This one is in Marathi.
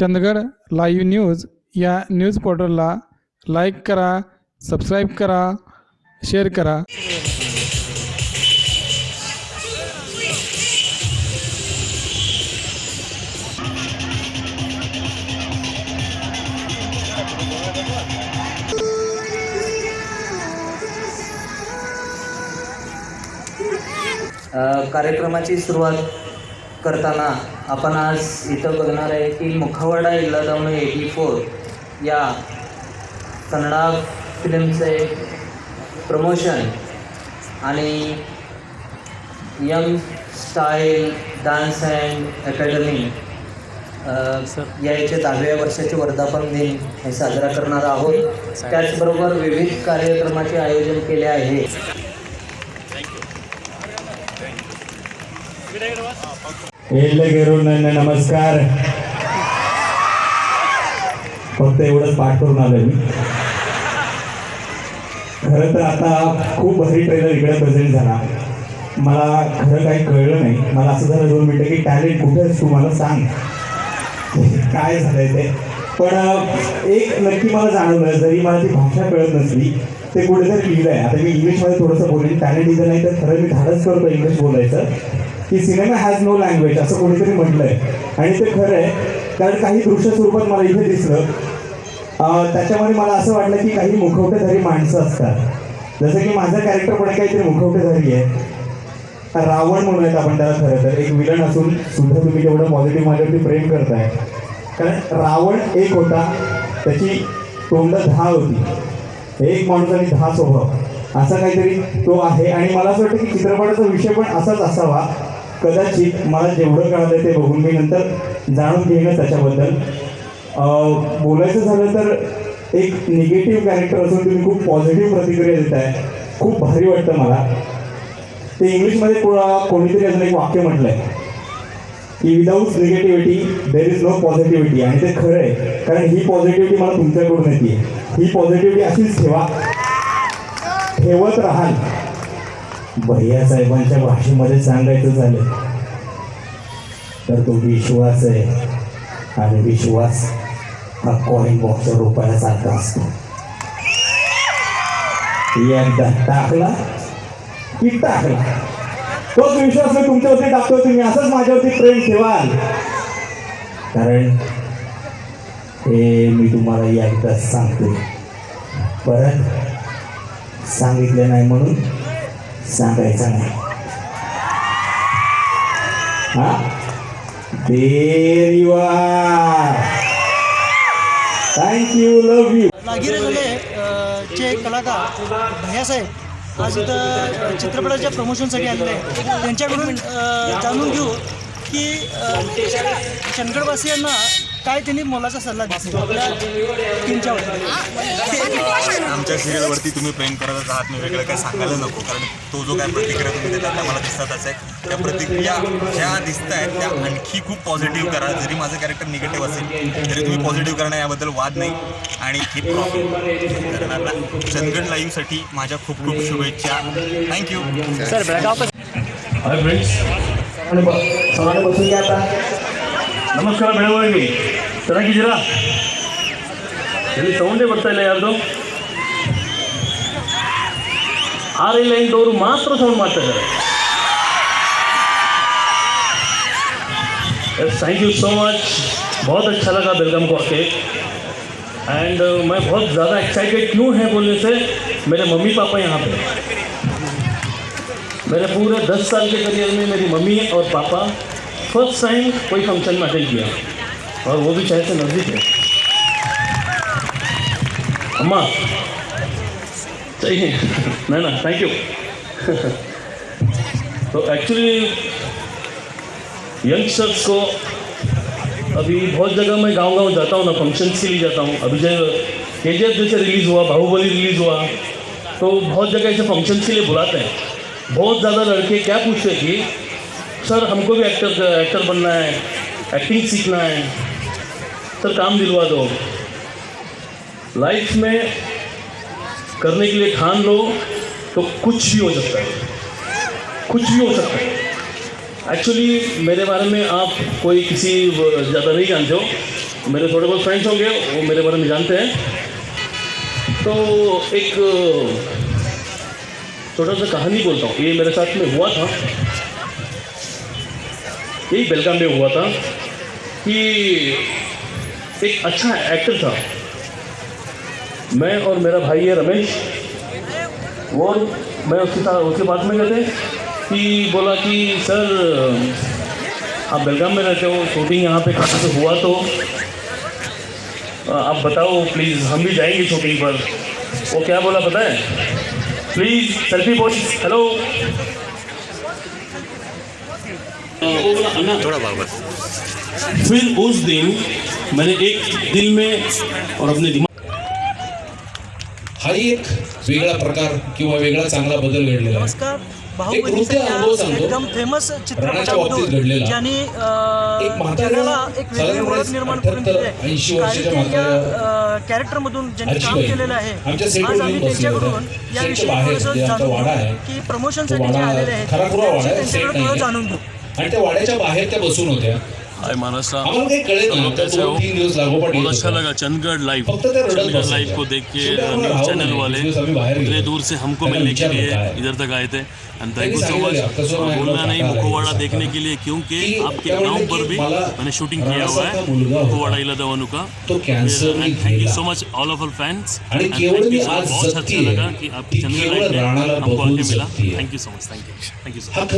चंदगड लाईव्ह न्यूज या न्यूज पोर्टलला लाईक करा सबस्क्राईब करा शेअर करा. कार्यक्रमाची सुरुवात करताना आपण आज इथं बघणार आहे की मुखवाडा इल्लादाऊन एटी फोर या कन्नडा फिल्मचे प्रमोशन आणि young style dance and academy याचे दहाव्या वर्षाचे वर्धापन दिन हे साजरा करणार आहोत. त्याचबरोबर विविध कार्यक्रमाचे आयोजन केले आहे. गेरून नमस्कार फक्त एवढंच पाठ करून आलोय मी खरं तर आता खूप भारी ट्रेलर इकडे प्रेझेंट झाला मला खरं काही कळलं नाही मला असं झालं दोन मिनटं की टॅलेंट कुठे आहेस तू मला सांग काय झालंय ते पण एक नक्की मला जाणवलं जरी मला ती भाषा कळत नसली ते कुठेतरी लिहिलं आहे आता मी इंग्लिशमध्ये थोडंसं बोलेन टॅलेंट इथं नाही तर खरं मी धाडस करतो इंग्लिश बोलायचं की सिनेमा हॅज नो लँग्वेज असं कोणीतरी म्हटलंय. आणि ते खरं आहे कारण काही दृश्य स्वरूपात मला इथे दिसलं. त्याच्यामध्ये मला असं वाटलं की काही मुखवटेधारी माणसं असतात. जसं की माझं कॅरेक्टर पण काहीतरी मुखवटेधारी आहे. रावण म्हणूयात आपण त्याला खरं तर. एक विलन असून सुद्धा तुम्ही जेवढं पॉझिटिव्ह माझ्यावरती प्रेम करताय. कारण रावण एक होता त्याची तोंड दहा होती. एक माणूस आणि दहा स्वभाव. असा काहीतरी तो आहे. आणि मला असं वाटतं की चित्रपटाचा विषय पण असाच असावा. कदाचित मला जेवढं कळालं ते बघून मी नंतर जाणून घेईनच त्याच्याबद्दल. बोलायचं झालं तर एक निगेटिव्ह कॅरेक्टर असून तुम्ही खूप पॉझिटिव्ह प्रतिक्रिया देत आहे खूप भारी वाटतं मला. ते इंग्लिशमध्ये कोणीतरी अजून एक वाक्य म्हटलंय. की without negativity there is no positivity आणि ते खरं आहे. कारण ही पॉझिटिव्हिटी मला तुमच्याकडून येते. ही पॉझिटिव्हिटी अशीच ठेवा. ठेवत राहाल. भैया साहेबांच्या भाषेमध्ये सांगायचं झालं तर तो विश्वास आहे. आणि विश्वास हा कॉईन बॉक्सच्या रुपयासारखा असतो. एकदा टाकला की टाकला. तोच विश्वास मी तुमच्यावरती टाकतो तुम्ही असंच माझ्यावरती प्रेम ठेवाल. कारण हे मी तुम्हाला एकदा सांगतोय. परत सांगितलं नाही म्हणून सांगायचं नाही हा there you are thank you love you चे कलाकार भैयासाहेब आज इथं अ, चित्रपटाच्या प्रमोशनसाठी आलेले आहे त्यांच्याकडून अ, जाणून घेऊ. की अ, चंदगडवासियांना काय त्यांनी मोलाचा सल्ला दिसतो आपल्या टीमच्या वतीने. आमच्या सिरियलवरती तुम्ही प्रेम करत आहात मी वेगळं काय सांगायला नको कारण तो जो काय प्रतिक्रिया तुम्ही देतात त्या मला दिसतातच आहेत त्या प्रतिक्रिया ज्या दिसत आहेत त्या आणखी खूप पॉझिटिव्ह करा जरी माझं कॅरेक्टर निगेटिव्ह असेल तरी तुम्ही पॉझिटिव्ह करणं याबद्दल वाद नाही. आणि ही प्रॉब्लेम करणार नाही चंदगड लाईव्हसाठी माझ्या खूप खूप शुभेच्छा. थँक्यू हाय फ्रेंड्स सर्वांनी बसून घ्या आता ನಮಸ್ಕಾರ ಬೆಳವಣಿಗೆ ಚೆನ್ನಾಗಿದ್ದೀರಾ ಎಲ್ಲಿ ಸೌಂಡೇ ಬರ್ತಾ ಇಲ್ಲ ಯಾರ್ದು ಆರು ಲೈನ್ದವರು ಮಾತ್ರ ಸೌಂಡ್ ಮಾಡ್ತಾ ಇದ್ದಾರೆ थैंक यू सो मच बहुत अच्छा लगा बेलगाम को आके एंड मैं बहुत ज़्यादा एक्साइटेड क्यों है बोलने से मेरे मम्मी पापा यहाँ पे मेरे पूरे दस साल के करियर में मेरी मम्मी और पापा फ़र्स्ट टाइम कोई फ़ंक्शन में अटेंड किया। और वो भी चाहे से नज़दीक है। अम्मा, चाहिए। नहीं ना थैंक यू तो एक्चुअली यंगस्टर्स को अभी बहुत जगह मैं गाँव गाँव जाता हूँ ना फ़ंक्शंस के लिए जाता हूँ। अभी जो के जैसे रिलीज़ हुआ, बाहुबली रिलीज़ हुआ तो बहुत जगह ऐसे फ़ंक्शंस के लिए बुलाते हैं। बहुत ज़्यादा लड़के क्या पूछते हैं कि सर, हमको भी एक्टर एक्टर बनना है एक्टिंग सीखना है। सर, काम दिलवा दो। लाइफ में करने के लिए ठान लो तो कुछ भी हो सकता है। कुछ भी हो सकता है। एक्चुअली मेरे बारे में आप कोई किसी ज़्यादा नहीं जानते हो। मेरे थोड़े बहुत फ्रेंड्स होंगे, वो मेरे बारे में जानते हैं। तो एक छोटा सा कहानी बोलता हूँ। ये मेरे साथ में हुआ था। यही बेलगाम में हुआ था कि एक अच्छा एक्टर था। मैं और मेरा भाई है रमेश। वो मैं उसके साथ, उसके बाद में गए कि बोला कि, सर, आप बेलगाम में रहते हो शूटिंग यहाँ पे कहाँ से हुआ तो आप बताओ प्लीज़ हम भी जाएँगे शूटिंग पर। वो क्या बोला, पता है? प्लीज़ सेल्फी बोल हेलो थोड़ा बाबा फिर उस दिन मैंने एक दिल में और अपने दिमाग हाही एक वेगळा प्रकार किंवा वेगळा चांगला बदल घडलेला आहे. नमस्कार. एक नृत्य अनुभव बाहुबली सांगतो. एकदम फेमस रणाच्या बाबतीत घडलेला. चित्रपटामधून ज्यांनी अं, एक म्हाताऱ्या, जगाला एक वेगळी साधारणपणे ओळख निर्माण करून दिली 78 80 वर्षाच्या आहे म्हाताऱ्या कॅरेक्टरमधून आजीबाई आहे. आमच्या सेटवर येऊन सेटच्या बाहेर जे आमचा वाडा तो वाडा खराखुरा वाडा सेट आणि त्या वाड्याच्या बाहेर त्या बसून होत्या. हाय महाराष्ट्र लोग कैसे हो। बहुत अच्छा लगा चंदगढ़ लाइव चंदगढ़ लाइव को देख के न्यूज़ चैनल वाले इतने दूर से हमको मिलने के लिए इधर तक आए थे। And thank you so much बोलना नहीं मुखोवाड़ा देखने के लिए क्योंकि आपके नाम पर भी मैंने शूटिंग किया हुआ है। मुखोवाड़ा इला दवानु का। Thank you so much all of our fans बहुत अच्छा लगा कि आपकी चंदगढ़ लाइव हमको आगे मिला। Thank you so much thank you thank you so much